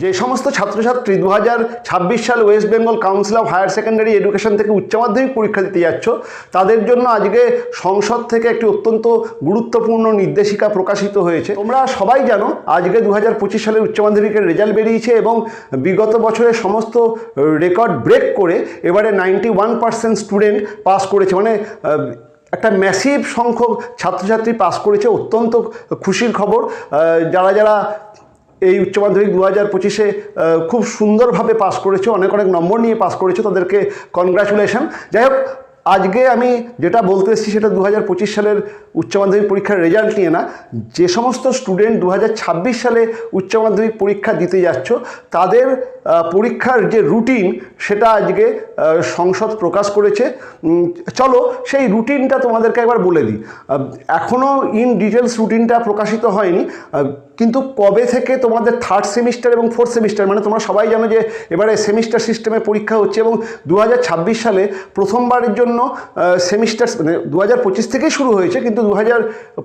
যে সমস্ত ছাত্রছাত্রী দু হাজার ছাব্বিশ সাল West Bengal Council of Higher Secondary Education থেকে উচ্চ মাধ্যমিক পরীক্ষা দিতে যাচ্ছ, তাদের জন্য আজকে সংসদ থেকে একটি অত্যন্ত গুরুত্বপূর্ণ নির্দেশিকা প্রকাশিত হয়েছে। তোমরা সবাই জানো, আজকে দু হাজার পঁচিশ সালের উচ্চ মাধ্যমিকের রেজাল্ট বেরিয়েছে এবং বিগত বছরের সমস্ত রেকর্ড ব্রেক করে এবারে ninety one percent student pass করেছে। মানে একটা ম্যাসিভ সংখ্যক ছাত্রছাত্রী পাস করেছে, অত্যন্ত খুশির খবর। যারা যারা এই উচ্চ মাধ্যমিক দু হাজার পঁচিশে খুব সুন্দরভাবে পাস করেছে, অনেক অনেক নম্বর নিয়ে পাস করেছে, তাদেরকে কনগ্রাচুলেশন যাই হোক, আজকে আমি যেটা বলতে এসেছি সেটা দু হাজার পঁচিশ সালের উচ্চ মাধ্যমিক পরীক্ষার রেজাল্ট নিয়ে না, যে সমস্ত স্টুডেন্ট দু হাজার ছাব্বিশ সালে উচ্চ মাধ্যমিক পরীক্ষা দিতে যাচ্ছ, তাদের পরীক্ষার যে রুটিন সেটা আজকে সংসদ প্রকাশ করেছে। চলো, সেই রুটিনটা তোমাদেরকে একবার বলে দিই। এখনও ইন ডিটেলস রুটিনটা প্রকাশিত হয়নি। কিন্তু কবে থেকে তোমাদের থার্ড সেমিস্টার এবং ফোর্থ সেমিস্টার মানে তোমরা সবাই জানো যে এবারে সেমিস্টার সিস্টেমে পরীক্ষা হচ্ছে এবং দু হাজার ছাব্বিশ সালে প্রথমবারের জন্য সেমিস্টার মানে দু হাজার পঁচিশ থেকেই শুরু হয়েছে, কিন্তু দু হাজার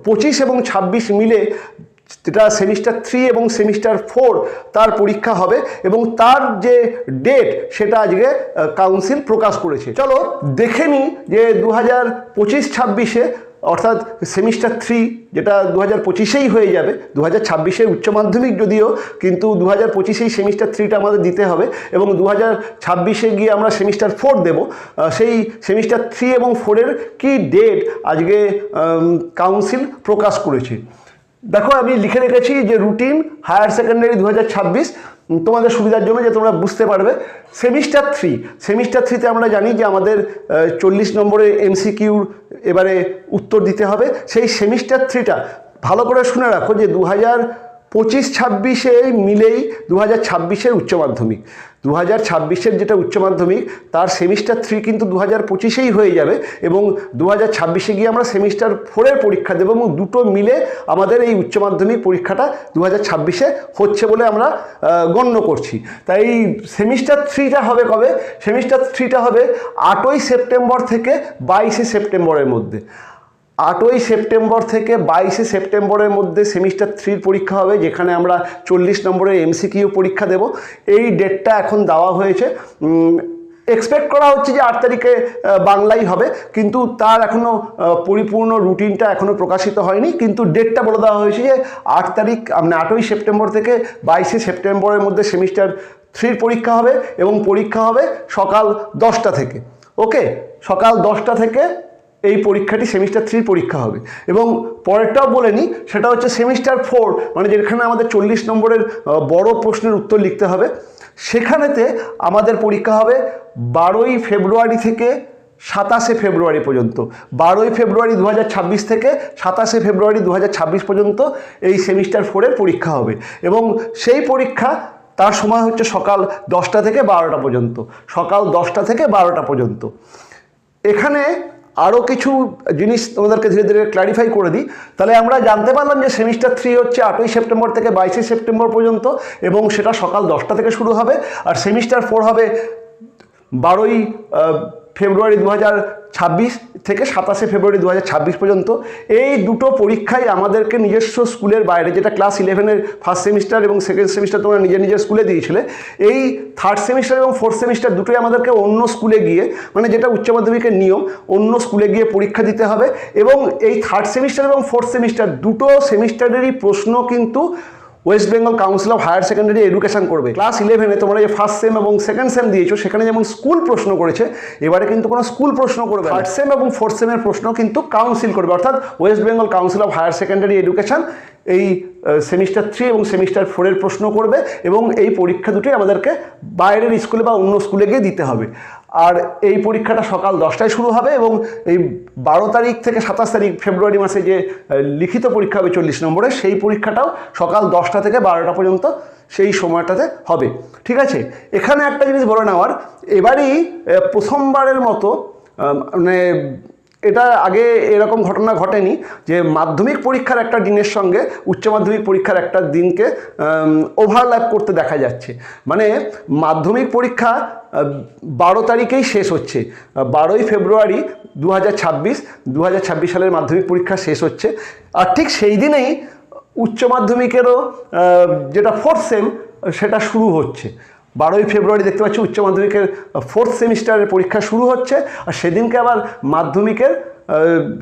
পঁচিশ এবং ছাব্বিশ মিলে যেটা সেমিস্টার থ্রি এবং সেমিস্টার ফোর তার পরীক্ষা হবে এবং তার যে ডেট সেটা আজকে কাউন্সিল প্রকাশ করেছে। চলো দেখে নিই যে দু হাজার পঁচিশ ছাব্বিশে অর্থাৎ সেমিস্টার থ্রি যেটা দু হাজার পঁচিশেই হয়ে যাবে দু হাজার ছাব্বিশে উচ্চ মাধ্যমিক যদিও, কিন্তু দু হাজার পঁচিশেই সেমিস্টার থ্রিটা আমাদের দিতে হবে এবং দু হাজার ছাব্বিশে গিয়ে আমরা সেমিস্টার ফোর দেব। সেই সেমিস্টার থ্রি এবং ফোরের কি ডেট আজকে কাউন্সিল প্রকাশ করেছে? দেখো, আমি লিখে রেখেছি যে রুটিন হায়ার সেকেন্ডারি দু হাজার ছাব্বিশ তোমাদের সুবিধার জন্য যে তোমরা বুঝতে পারবে। সেমিস্টার থ্রি সেমিস্টার থ্রিতে আমরা জানি যে আমাদের চল্লিশ নম্বরের এমসিকিউর এবারে উত্তর দিতে হবে। সেই সেমিস্টার থ্রিটা ভালো করে শুনে রাখো যে দু হাজার পঁচিশ ছাব্বিশে মিলেই দু হাজার ছাব্বিশের উচ্চ মাধ্যমিক। দু হাজার ছাব্বিশের যেটা উচ্চ মাধ্যমিক, তার সেমিস্টার থ্রি কিন্তু দু হাজার পঁচিশেই হয়ে যাবে এবং দু হাজার ছাব্বিশে গিয়ে আমরা সেমিস্টার ফোরের পরীক্ষা দেবো এবং দুটো মিলে আমাদের এই উচ্চ মাধ্যমিক পরীক্ষাটা দু হাজার ছাব্বিশে হচ্ছে বলে আমরা গণ্য করছি। তাই সেমিস্টার থ্রিটা হবে কবে? সেমিস্টার থ্রিটা হবে আটই সেপ্টেম্বর থেকে বাইশে সেপ্টেম্বরের মধ্যে। আটই সেপ্টেম্বর থেকে বাইশে সেপ্টেম্বরের মধ্যে সেমিস্টার থ্রির পরীক্ষা হবে, যেখানে আমরা চল্লিশ নম্বরের এমসিকিউ পরীক্ষা দেব। এই ডেটটা এখন দেওয়া হয়েছে। এক্সপেক্ট করা হচ্ছে যে আট তারিখে বাংলাই হবে, কিন্তু তার এখনও পরিপূর্ণ রুটিনটা এখনও প্রকাশিত হয়নি। কিন্তু ডেটটা বলে দেওয়া হয়েছে যে আট তারিখ মানে আটই সেপ্টেম্বর থেকে বাইশে সেপ্টেম্বরের মধ্যে সেমিস্টার থ্রির পরীক্ষা হবে এবং পরীক্ষা হবে সকাল দশটা থেকে। ওকে সকাল দশটা থেকে এই পরীক্ষাটি সেমিস্টার থ্রির পরীক্ষা হবে। এবং পরেরটাও বলে নিই সেটা হচ্ছে সেমিস্টার ফোর মানে যেখানে আমাদের চল্লিশ নম্বরের বড় প্রশ্নের উত্তর লিখতে হবে। সেখানেতে আমাদের পরীক্ষা হবে বারোই ফেব্রুয়ারি থেকে সাতাশে ফেব্রুয়ারি পর্যন্ত। বারোই ফেব্রুয়ারি দু হাজার ছাব্বিশ থেকে সাতাশে ফেব্রুয়ারি দু হাজার ছাব্বিশ পর্যন্ত এই সেমিস্টার ফোরের পরীক্ষা হবে। এবং সেই পরীক্ষা তার সময় হচ্ছে সকাল দশটা থেকে বারোটা পর্যন্ত। সকাল দশটা থেকে বারোটা পর্যন্ত। এখানে আরও কিছু জিনিস তোমাদেরকে ধীরে ধীরে ক্লারিফাই করে দিই। তাহলে আমরা জানতে পারলাম যে সেমিস্টার থ্রি হচ্ছে আটই সেপ্টেম্বর থেকে বাইশে সেপ্টেম্বর পর্যন্ত এবং সেটা সকাল দশটা থেকে শুরু হবে। আর সেমিস্টার ফোর হবে বারোই ফেব্রুয়ারি দু হাজার ছাব্বিশ থেকে সাতাশে ফেব্রুয়ারি দু হাজার ছাব্বিশ পর্যন্ত এই দুটো পরীক্ষাই আমাদেরকে নিজস্ব স্কুলের বাইরে যেটা ক্লাস ইলেভেনের ফার্স্ট সেমিস্টার এবং সেকেন্ড সেমিস্টার তোমরা নিজের নিজের স্কুলে দিয়েছিলে, এই থার্ড সেমিস্টার এবং ফোর্থ সেমিস্টার দুটোই আমাদেরকে অন্য স্কুলে গিয়ে মানে যেটা উচ্চ মাধ্যমিকের নিয়ম, অন্য স্কুলে গিয়ে পরীক্ষা দিতে হবে এবং এই থার্ড সেমিস্টার এবং ফোর্থ সেমিস্টার দুটো সেমিস্টারেরই প্রশ্ন কিন্তু West Bengal Council of Higher Secondary Education করবে। ক্লাস ইলেভেনে তোমরা যে ফার্স্ট সেম এবং সেকেন্ড সেম দিয়েছ, সেখানে যেমন স্কুল প্রশ্ন করেছে, এবারে কিন্তু কোনো স্কুল প্রশ্ন করবে থার্ড সেম এবং ফোর্থ সেমের প্রশ্ন কিন্তু কাউন্সিল করবে। অর্থাৎ West Bengal Council of Higher Secondary Education এই সেমিস্টার থ্রি এবং সেমিস্টার ফোরের প্রশ্ন করবে এবং এই পরীক্ষা দুটি আমাদেরকে বাইরের স্কুলে বা অন্য স্কুলে গিয়ে দিতে হবে। আর এই পরীক্ষাটা সকাল দশটায় শুরু হবে এবং এই বারো তারিখ থেকে সাতাশ তারিখ ফেব্রুয়ারি মাসে যে লিখিত পরীক্ষা হবে চল্লিশ নম্বরে, সেই পরীক্ষাটাও সকাল দশটা থেকে বারোটা পর্যন্ত সেই সময়টাতে হবে। ঠিক আছে? এখানে একটা জিনিস বলে নেওয়ার, এবারই প্রথমবারের মতো মানে এটা আগে এরকম ঘটনা ঘটেনি যে মাধ্যমিক পরীক্ষার একটা দিনের সঙ্গে উচ্চ মাধ্যমিক পরীক্ষার একটা দিনকে ওভারল্যাপ করতে দেখা যাচ্ছে। মানে মাধ্যমিক পরীক্ষা বারো তারিখেই শেষ হচ্ছে। বারোই ফেব্রুয়ারি দু হাজার ছাব্বিশ ছাব্বিশ সালের মাধ্যমিক পরীক্ষা শেষ হচ্ছে। আর ঠিক সেই দিনেই উচ্চ মাধ্যমিকেরও যেটা ফোর্থ সেম সেটা শুরু হচ্ছে। বারোই ফেব্রুয়ারি দেখতে পাচ্ছি উচ্চ মাধ্যমিকের ফোর্থ সেমিস্টারের পরীক্ষা শুরু হচ্ছে, আর সেদিনকে আবার মাধ্যমিকের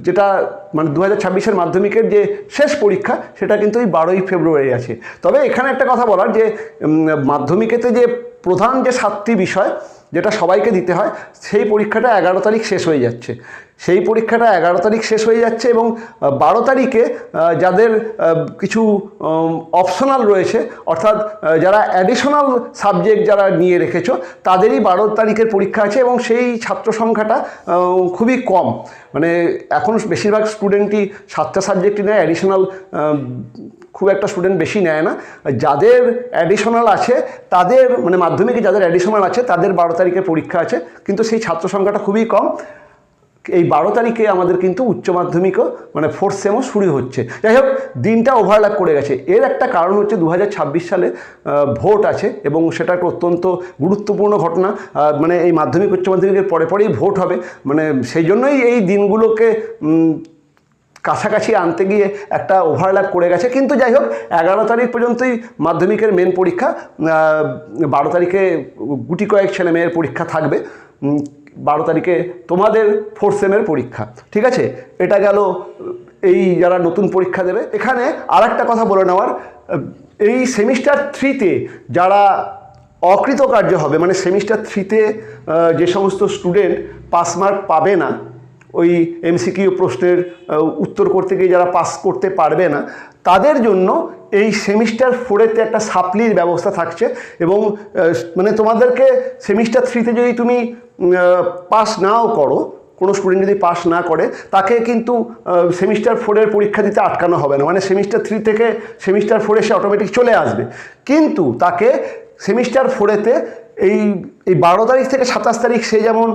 যেটা মানে দু হাজার মাধ্যমিকের যে শেষ পরীক্ষা, সেটা কিন্তু এই বারোই ফেব্রুয়ারি আছে। তবে এখানে একটা কথা বলার যে মাধ্যমিকেতে যে প্রধান যে সাতটি বিষয় যেটা সবাইকে দিতে হয়, সেই পরীক্ষাটা এগারো তারিখ শেষ হয়ে যাচ্ছে। সেই পরীক্ষাটা এগারো তারিখ শেষ হয়ে যাচ্ছে এবং বারো তারিখে যাদের কিছু অপশনাল রয়েছে, অর্থাৎ যারা অ্যাডিশনাল সাবজেক্ট যারা নিয়ে রেখেছো, তাদেরই বারো তারিখের পরীক্ষা আছে এবং সেই ছাত্র সংখ্যাটা খুবই কম। মানে এখন বেশিরভাগ স্টুডেন্টই সাতটা সাবজেক্টই নেয় অ্যাডিশনাল খুব একটা স্টুডেন্ট বেশি নেয় না। যাদের অ্যাডিশনাল আছে, তাদের মানে মাধ্যমিকে যাদের অ্যাডিশনাল আছে, তাদের বারো তারিখে পরীক্ষা আছে, কিন্তু সেই ছাত্র সংখ্যাটা খুবই কম। এই বারো তারিখে আমাদের কিন্তু উচ্চ মাধ্যমিকও মানে ফোর্থ সেমও শুরু হচ্ছে। যাই হোক, দিনটা ওভারল্যাপ করে গেছে। এর একটা কারণ হচ্ছে দু হাজার ছাব্বিশ সালে ভোট আছে এবং সেটা একটা অত্যন্ত গুরুত্বপূর্ণ ঘটনা। মানে এই মাধ্যমিক উচ্চ মাধ্যমিকের পরে পরেই ভোট হবে। মানে সেই জন্যই এই দিনগুলোকে কাছাকাছি আনতে গিয়ে একটা ওভারল্যাপ করে গেছে। কিন্তু যাই হোক, এগারো তারিখ পর্যন্তই মাধ্যমিকের মেন পরীক্ষা বারো তারিখে গুটি কয়েক ছেলে মেয়ের পরীক্ষা থাকবে। বারো তারিখে তোমাদের ফোর্থ সেমের পরীক্ষা, ঠিক আছে? এটা গেল, এই যারা নতুন পরীক্ষা দেবে। এখানে আর একটা কথা বলে নেওয়ার এই সেমিস্টার থ্রিতে যারা অকৃতকার্য হবে মানে সেমিস্টার থ্রিতে যে সমস্ত স্টুডেন্ট পাস মার্ক পাবে না ওই এমসিকিউ প্রশ্নের উত্তর করতে গিয়ে যারা পাস করতে পারবে না, তাদের জন্য এই সেমিস্টার ফোরেতে একটা সাপ্লির ব্যবস্থা থাকছে এবং মানে তোমাদেরকে সেমিস্টার থ্রিতে যদি তুমি পাস নাও করো, কোনো স্টুডেন্ট যদি পাস না করে, তাকে কিন্তু সেমিস্টার ফোরের পরীক্ষা দিতে আটকানো হবে না। মানে সেমিস্টার থ্রি থেকে সেমিস্টার ফোরে সে অটোমেটিক চলে আসবে। কিন্তু তাকে সেমিস্টার ফোরেতে এই এই বারো তারিখ থেকে সাতাশ তারিখ সে যেমন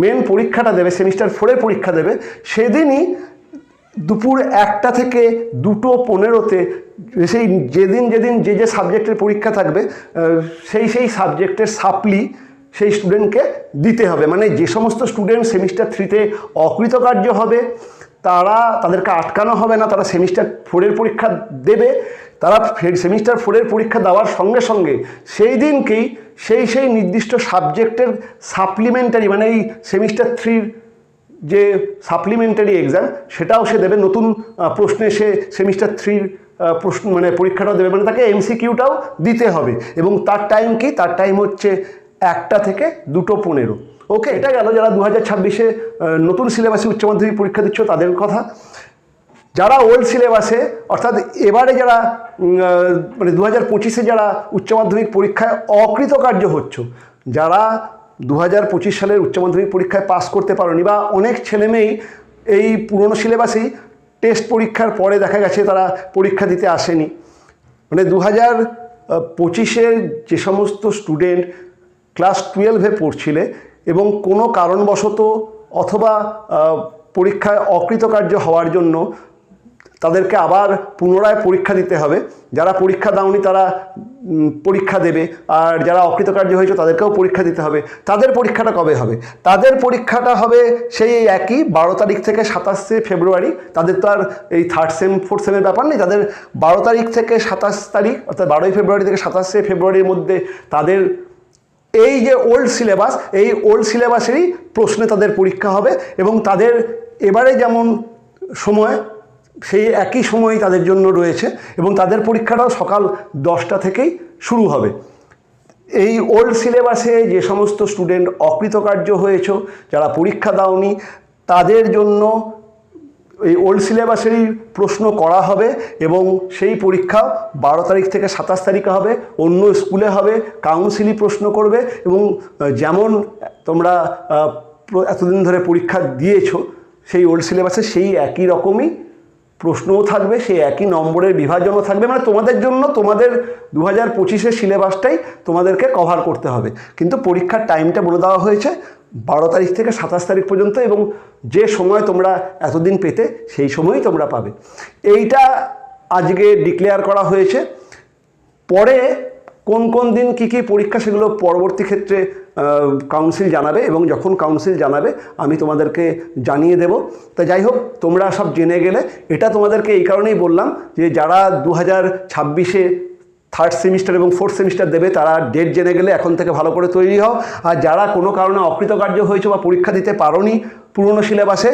মেন পরীক্ষাটা দেবে সেমিস্টার ফোরের পরীক্ষা দেবে, সেদিনই দুপুর একটা থেকে দুটো পনেরোতে সেই যেদিন যেদিন যে যে সাবজেক্টের পরীক্ষা থাকবে সেই সেই সাবজেক্টের সাপ্লি সেই স্টুডেন্টকে দিতে হবে। মানে যে সমস্ত স্টুডেন্ট সেমিস্টার থ্রিতে অকৃতকার্য হবে, তারা তাদেরকে আটকানো হবে না, তারা সেমিস্টার ফোরের পরীক্ষা দেবে, তারা সেমিস্টার ফোরের পরীক্ষা দেওয়ার সঙ্গে সঙ্গে সেই দিনকেই সেই সেই নির্দিষ্ট সাবজেক্টের সাপ্লিমেন্টারি মানে এই সেমিস্টার থ্রির যে সাপ্লিমেন্টারি এক্সাম সেটাও সে দেবে। নতুন প্রশ্নে সে সেমিস্টার থ্রির প্রশ্ন মানে পরীক্ষাটাও দেবে। মানে তাকে এমসিকিউটাও দিতে হবে। এবং তার টাইম কি? তার টাইম হচ্ছে একটা থেকে দুটো পনেরো। ওকে এটা গেল। যারা দু হাজার ছাব্বিশে নতুন সিলেবাসে উচ্চ মাধ্যমিক পরীক্ষা দিচ্ছ, তাদের কথা। যারা ওল্ড সিলেবাসে, অর্থাৎ এবারে যারা মানে দু হাজার পঁচিশে যারা উচ্চ মাধ্যমিক পরীক্ষায় অকৃতকার্য হচ্ছ, যারা দু হাজার পঁচিশ সালের উচ্চ মাধ্যমিক পরীক্ষায় পাস করতে পারোনি বা অনেক ছেলেমেয়েই এই পুরনো সিলেবাসেই টেস্ট পরীক্ষার পরে দেখা গেছে তারা পরীক্ষা দিতে আসেনি। মানে দু হাজার পঁচিশের যে সমস্ত স্টুডেন্ট ক্লাস টুয়েলভে পড়ছিলে এবং কোনো কারণবশত অথবা পরীক্ষায় অকৃতকার্য হওয়ার জন্য তাদেরকে আবার পুনরায় পরীক্ষা দিতে হবে। যারা পরীক্ষা দাওনি তারা পরীক্ষা দেবে। আর যারা অকৃতকার্য হয়েছে তাদেরকেও পরীক্ষা দিতে হবে। তাদের পরীক্ষাটা কবে হবে? তাদের পরীক্ষাটা হবে সেই একই বারো তারিখ থেকে সাতাশে ফেব্রুয়ারি। তাদের তো আর এই থার্ড সেম ফোর্থ সেমের ব্যাপার নেই। তাদের বারো তারিখ থেকে সাতাশ তারিখ, অর্থাৎ বারোই ফেব্রুয়ারি থেকে সাতাশে ফেব্রুয়ারির মধ্যে তাদের এই যে ওল্ড সিলেবাস এই ওল্ড সিলেবাসেরই প্রশ্নে তাদের পরীক্ষা হবে। এবং তাদের এবারে যেমন সময় সেই একই সময়ই তাদের জন্য রয়েছে এবং তাদের পরীক্ষাটাও সকাল দশটা থেকেই শুরু হবে। এই ওল্ড সিলেবাসে যে সমস্ত স্টুডেন্ট অকৃতকার্য হয়েছ, যারা পরীক্ষা দাওনি, তাদের জন্য এই ওল্ড সিলেবাসেরই প্রশ্ন করা হবে এবং সেই পরীক্ষা বারো তারিখ থেকে সাতাশ তারিখে হবে, অন্য স্কুলে হবে, কাউন্সিলই প্রশ্ন করবে এবং যেমন তোমরা এতদিন ধরে পরীক্ষা দিয়েছ, সেই ওল্ড সিলেবাসে সেই একই রকমই প্রশ্নও থাকবে, সেই একই নম্বরের বিভাজনও থাকবে। মানে তোমাদের জন্য তোমাদের দু হাজার পঁচিশের সিলেবাসটাই তোমাদেরকে কভার করতে হবে। কিন্তু পরীক্ষার টাইমটা বলে দেওয়া হয়েছে, বারো তারিখ থেকে সাতাশ তারিখ পর্যন্ত এবং যে সময় তোমরা এতদিন পেতে, সেই সময়ই তোমরা পাবে। এইটা আজকে ডিক্লেয়ার করা হয়েছে। পরে কোন কোন দিন কি কি পরীক্ষা সেগুলো পরবর্তী ক্ষেত্রে কাউন্সিল জানাবে এবং যখন কাউন্সিল জানাবে আমি তোমাদেরকে জানিয়ে দেব। তা যাই হোক, তোমরা সব জেনে গেলে, এটা তোমাদেরকে এই কারণেই বললাম যে যারা দু হাজার ছাব্বিশে থার্ড সেমিস্টার এবং ফোর্থ সেমিস্টার দেবে, তারা ডেট জেনে গেলে এখন থেকে ভালো করে তৈরি হও। আর যারা কোনো কারণে অকৃতকার্য হয়েছে বা পরীক্ষা দিতে পারোনি পুরনো সিলেবাসে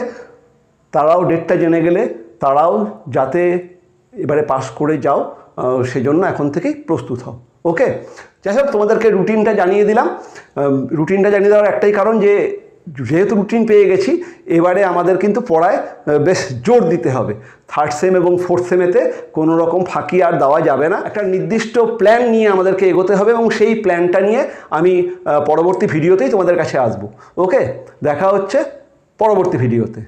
তারাও ডেটটা জেনে গেলে, তারাও যাতে এবারে পাস করে যাও সেজন্য এখন থেকেই প্রস্তুত হও। ওকে যাই হোক তোমাদেরকে রুটিনটা জানিয়ে দিলাম। রুটিনটা জানিয়ে দেওয়ার একটাই কারণ যে, যেহেতু রুটিন পেয়ে গেছি, এবারে আমাদের কিন্তু পড়ায় বেশ জোর দিতে হবে। থার্ড সেম এবং ফোর্থ সেমেতে কোনো রকম ফাঁকি আর দেওয়া যাবে না। একটা নির্দিষ্ট প্ল্যান নিয়ে আমাদেরকে এগোতে হবে এবং সেই প্ল্যানটা নিয়ে আমি পরবর্তী ভিডিওতেই তোমাদের কাছে আসব। ওকে দেখা হচ্ছে পরবর্তী ভিডিওতে